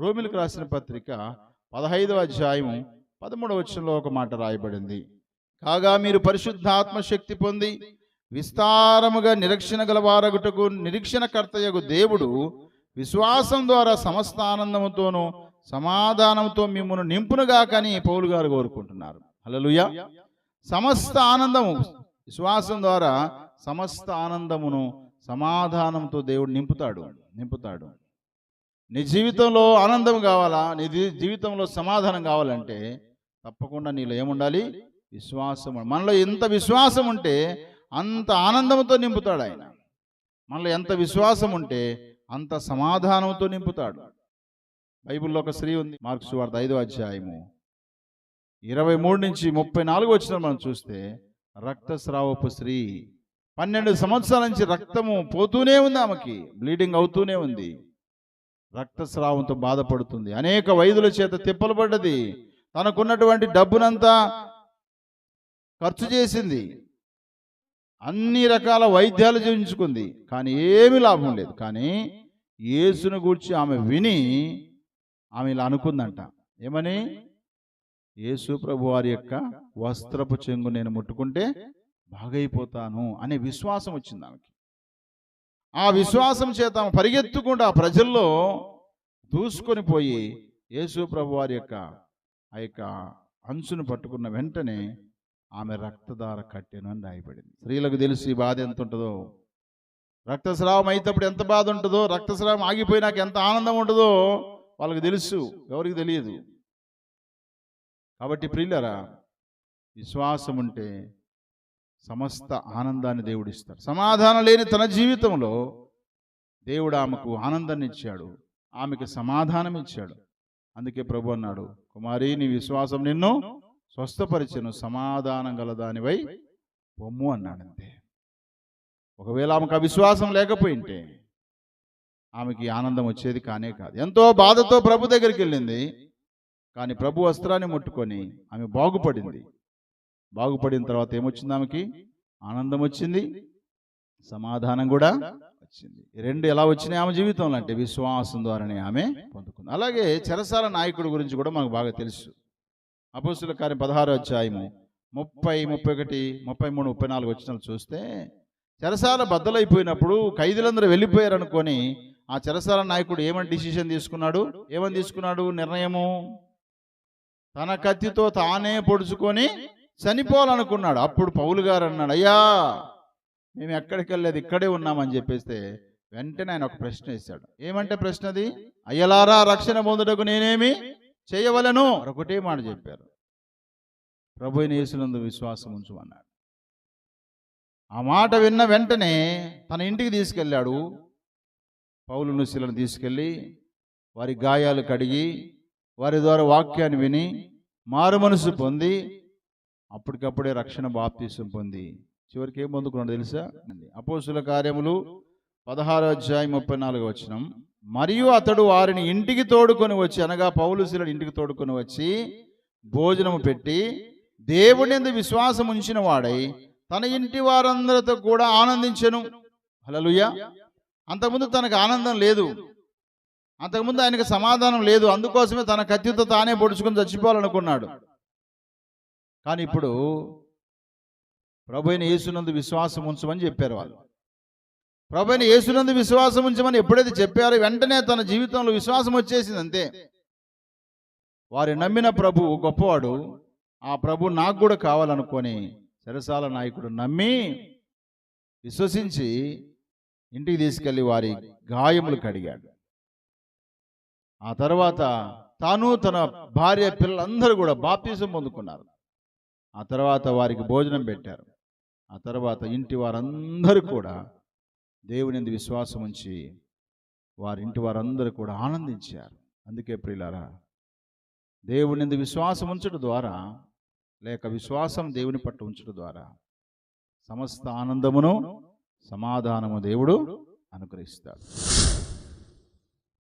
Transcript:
రోమిలకు రాసిన పత్రిక పదహైదవ అధ్యాయం పదమూడవ వచ్చంలో ఒక మాట రాయబడింది. కాగా మీరు పరిశుద్ధాత్మ శక్తి పొంది విస్తారముగా నిరీక్షణ గలవారగుటకు నిరీక్షణకర్తయగు దేవుడు విశ్వాసం ద్వారా సమస్త ఆనందముతోనూ సమాధానంతో మిమ్మల్ని నింపునుగా కానీ పౌలు గారు కోరుకుంటున్నారు. హలలుయ సమస్త ఆనందము విశ్వాసం ద్వారా సమస్త ఆనందమును సమాధానంతో దేవుడు నింపుతాడు నింపుతాడు. నీ జీవితంలో ఆనందం కావాలా? నీ జీవితంలో సమాధానం కావాలంటే తప్పకుండా నీలో ఏముండాలి? విశ్వాసం మనలో ఎంత విశ్వాసం ఉంటే అంత ఆనందంతో నింపుతాడు ఆయన. మనలో ఎంత విశ్వాసం ఉంటే అంత సమాధానంతో నింపుతాడు. బైబిల్లో ఒక స్త్రీ ఉంది. మార్క్స్ వార్త ఐదో అధ్యాయము. ఇరవై మూడు నుంచి ముప్పై నాలుగు వచ్చిన మనం చూస్తే రక్తస్రావపు స్త్రీ. పన్నెండు సంవత్సరాల నుంచి రక్తము పోతూనే ఉంది ఆమెకి. బ్లీడింగ్ అవుతూనే ఉంది. రక్తస్రావంతో బాధపడుతుంది. అనేక వైద్యుల చేత తిప్పలు పడ్డది తనకున్నటువంటి డబ్బునంతా ఖర్చు చేసింది. అన్ని రకాల వైద్యాలు చేయించుకుంది కానీ ఏమీ లాభం లేదు. కానీ యేసును గూర్చి ఆమె విని ఆమె ఇలా అనుకుందంట. ఏమని? యేసు ప్రభు వారి యొక్క వస్త్రపు చెంగు నేను ముట్టుకుంటే బాగైపోతాను అనే విశ్వాసం వచ్చింది ఆమెకి. ఆ విశ్వాసం చేత పరిగెత్తుకుండా ప్రజల్లో దూసుకొని పోయి యేసు ప్రభు వారి యొక్క ఆ యొక్క అంచును పట్టుకున్న వెంటనే ఆమె రక్తధార కట్టెను అని రాయబడింది. స్త్రీలకు తెలిసి ఈ బాధ ఎంత ఉంటుందో రక్తస్రావం అయినప్పుడు ఎంత బాధ ఉంటుందో రక్తస్రావం ఆగిపోయినాక ఎంత ఆనందం ఉంటుందో వాళ్ళకి తెలుసు ఎవరికి తెలియదు. కాబట్టి ప్రియులరా విశ్వాసం ఉంటే సమస్త ఆనందాన్ని దేవుడు ఇస్తాడు సమాధానం లేని తన జీవితంలో దేవుడు ఆమెకు ఆనందాన్ని ఇచ్చాడు. ఆమెకి సమాధానం ఇచ్చాడు. అందుకే ప్రభు అన్నాడు కుమారి నీ విశ్వాసం నిన్ను స్వస్థపరిచను. సమాధానం గలదానివై పొమ్ము అన్నాడు అంతే ఒకవేళ ఆమెకు ఆ విశ్వాసం లేకపోయింటే ఆమెకి ఆనందం వచ్చేది కానే కాదు. ఎంతో బాధతో ప్రభు దగ్గరికి వెళ్ళింది. కానీ ప్రభు వస్త్రాన్ని ముట్టుకొని ఆమె బాగుపడింది. బాగుపడిన తర్వాత ఏమొచ్చింది? ఆమెకి ఆనందం వచ్చింది సమాధానం కూడా వచ్చింది. రెండు ఎలా వచ్చినాయి ఆమె జీవితంలో అంటే విశ్వాసం ద్వారానే ఆమె పొందుకుంది. అలాగే చెరసాల నాయకుడి గురించి కూడా మనకు బాగా తెలుసు. అపోస్తుల కార్యం పదహారు అధ్యాయము ముప్పై ముప్పై ఒకటి ముప్పై మూడు ముప్పై నాలుగు వచ్చిన చూస్తే చెరసాల బద్దలైపోయినప్పుడు ఖైదీలందరూ వెళ్ళిపోయారు అనుకొని ఆ చెరసాల నాయకుడు ఏమని డిసిషన్ తీసుకున్నాడు? ఏమని తీసుకున్నాడు? నిర్ణయము? తన కత్తితో తానే పొడుచుకొని చనిపోవాలనుకున్నాడు. అప్పుడు పౌలు గారు అన్నాడు అయ్యా మేము ఎక్కడికి వెళ్ళేది ఇక్కడే ఉన్నామని చెప్పేస్తే వెంటనే ఆయన ఒక ప్రశ్న వేశాడు. ఏమంటే ప్రశ్నది అయ్యలారా రక్షణ పొందుటకు నేనేమి చేయవలను? ఒకటే మాట చెప్పారు. ప్రభు నేసులందు విశ్వాసం ఉంచమన్నాడు ఆ మాట విన్న వెంటనే తన ఇంటికి తీసుకెళ్ళాడు. పౌలును శిలను తీసుకెళ్ళి వారి గాయాలు కడిగి వారి ద్వారా వాక్యాన్ని విని మారు మనసు పొంది అప్పటికప్పుడే రక్షణ బాప్తీసం పొంది. చివరికి ఏం పొందుకున్నాడు తెలుసా? అపోసుల కార్యములు పదహారో అధ్యాయం ముప్పై నాలుగు వచ్చినం మరియు అతడు వారిని ఇంటికి తోడుకొని వచ్చి అనగా పౌలు ఇంటికి తోడుకొని వచ్చి భోజనము పెట్టి దేవుని ఎందు విశ్వాసం ఉంచిన వాడై తన ఇంటి వారందరితో కూడా ఆనందించెను. హల్లెలూయా. అంతకుముందు తనకు ఆనందం లేదు. అంతకుముందు ఆయనకు సమాధానం లేదు. అందుకోసమే తన కత్తితో తానే పొడుచుకొని చచ్చిపోవాలనుకున్నాడు. కానీ ఇప్పుడు ప్రభు అయిన యేసునందు విశ్వాసం ఉంచమని చెప్పారు వాళ్ళు. ప్రభు అయిన యేసునందు విశ్వాసం ఉంచమని ఎప్పుడైతే చెప్పారో వెంటనే తన జీవితంలో విశ్వాసం వచ్చేసింది అంతే. వారి నమ్మిన ప్రభు గొప్పవాడు. ఆ ప్రభు నాకు కూడా కావాలనుకొని చెరసాల నాయకుడు నమ్మి విశ్వసించి ఇంటికి తీసుకెళ్ళి వారి గాయములు కడిగాడు. ఆ తర్వాత తాను తన భార్య పిల్లలందరూ కూడా బాప్తీసం పొందుకున్నారు. ఆ తర్వాత వారికి భోజనం పెట్టారు. ఆ తర్వాత ఇంటి వారందరూ కూడా దేవుని విశ్వాసం ఉంచి వారి ఇంటి వారందరూ కూడా ఆనందించారు. అందుకే ప్రియులారా దేవుని విశ్వాసం ఉంచడం ద్వారా లేక విశ్వాసం దేవుని పట్టు ఉంచడం ద్వారా సమస్త ఆనందమును సమాధానము దేవుడు అనుగ్రహిస్తాడు.